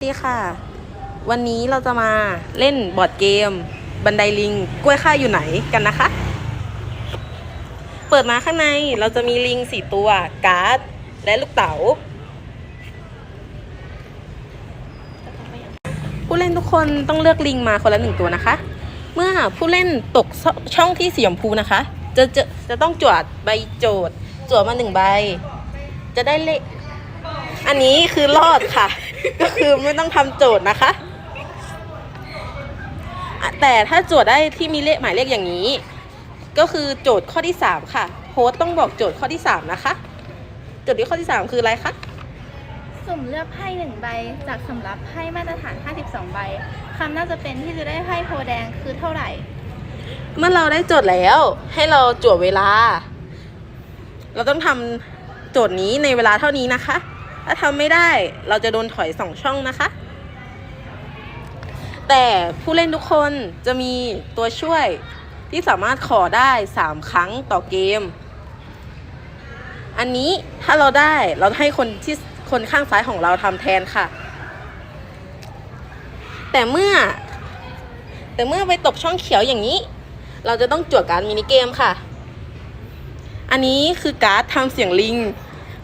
สวัสดีค่ะ วันนี้เราจะมาเล่นบอร์ดเกม บันไดลิงกล้วยข้าอยู่ไหนกันนะคะ เปิดมาข้างในเราจะมีลิงสี่ตัว การ์ด และลูกเต๋า ผู้เล่นทุกคนต้องเลือกลิงมาคนละหนึ่งตัวนะคะ เมื่อผู้เล่นตกช่องที่สีชมพูนะคะ จะจะจะต้องจวดใบโจทย์จวดมาหนึ่งใบ จะได้เลขอันนี้คือรอดค่ะ ก็คือไม่ต้องทำโจทย์นะคะอะแต่ถ้าโจทย์ได้ที่มีเลขหมายเลขอย่างนี้ ก็คือโจทย์ข้อที่ 3 ค่ะโฮสต์ต้องบอกโจทย์ข้อที่ 3 นะคะ โจทย์ที่ข้อที่ 3 คืออะไรคะสุ่มเลือกไพ่หนึ่งใบ จากสำรับไพ่มาตรฐาน 52 ใบคำน่าจะเป็นที่จะได้ไพ่โพแดงคือเท่าไหร่ เมื่อเราได้โจทย์แล้ว ให้เราจวดเวลา เราต้องทำโจทย์นี้ในเวลาเท่านี้นะคะ ถ้าทำไม่ได้เราจะโดนถอยสองช่องนะคะ แต่ผู้เล่นทุกคนจะมีตัวช่วยที่สามารถขอได้สามครั้งต่อเกม อันนี้ถ้าเราได้เราให้คนที่คนข้างซ้ายของเราทำแทนค่ะ แต่เมื่อ แต่เมื่อไปตกช่องเขียวอย่างนี้ เราจะต้องจวดการมินิเกมค่ะ อันนี้คือการ์ดทำเสียงลิง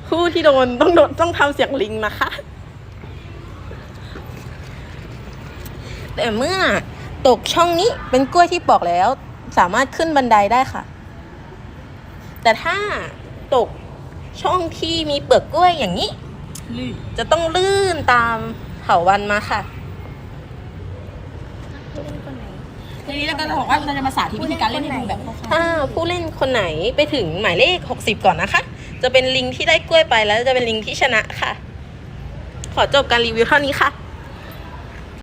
ผู้ที่โดนต้องโดนต้องทำเสียงลิงนะคะ แต่เมื่อตกช่องนี้เป็นกล้วยที่ปอกแล้ว สามารถขึ้นบันไดได้ค่ะ แต่ถ้าตกช่องที่มีเปลือกกล้วยอย่างนี้ จะต้องลื่นตามเถาวันมาค่ะผู้เล่นคนไหนทีนี้เราก็จะบอกว่าเราจะมาสาธิตวิธีการเล่นให้ดูแบบคร่าวถ้าผู้เล่นคนไหนไปถึงหมายเลข 60 ก่อนนะคะ จะเป็นลิงที่ได้กล้วยไปแล้วจะเป็นลิงที่ชนะค่ะ ขอจบการรีวิวเท่านี้ค่ะ